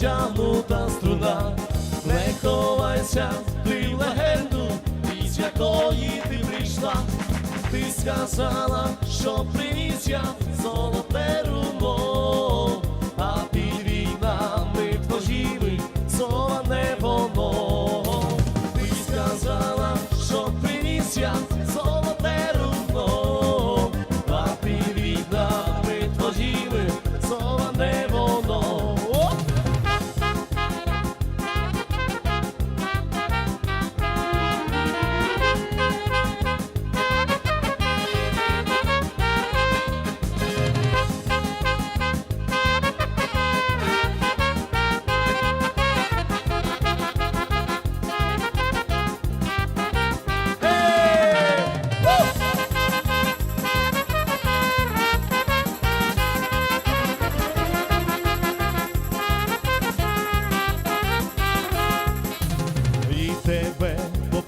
чарівна, не ховайся, ти легенду, із якої ти прийшла. Ти сказала, що приніс я золоте руно, а під війнами твоїми слова не воно. Ти сказала, що приніс я золоте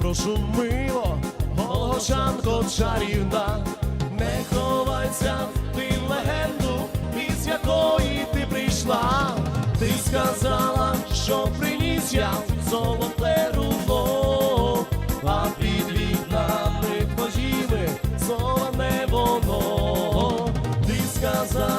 прошу мило, Голгошанко чарівна, не ховайся ти легенду, із якої ти прийшла, ти сказала, що приніс я золоте рубло, а під вікнами твоїми слова не воно, ти сказала.